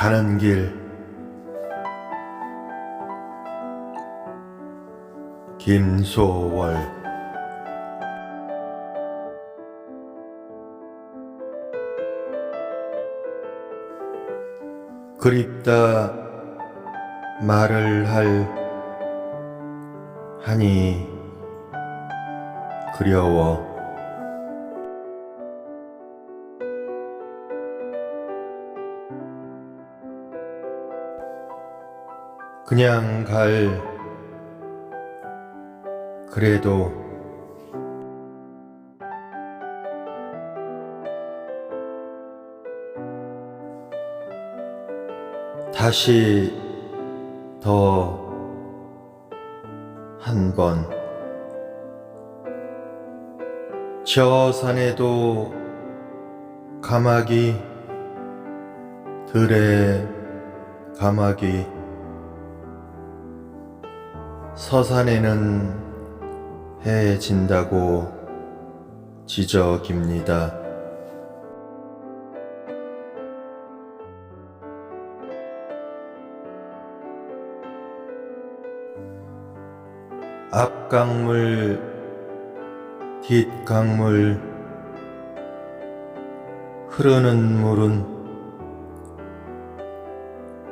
가는 길. 김소월. 그립다 말을 할 하니 그려워 그냥 갈 그래도 다시 더 한 번. 저 산에도 가마귀 들에 가마귀 서산에는 해 진다고 지적입니다. 앞강물 뒷강물 흐르는 물은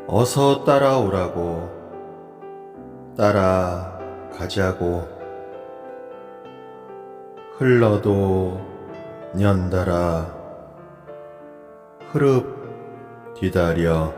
어서 따라오라고 따라가자고. 흘러도 연달아. 흐릅 뒤다려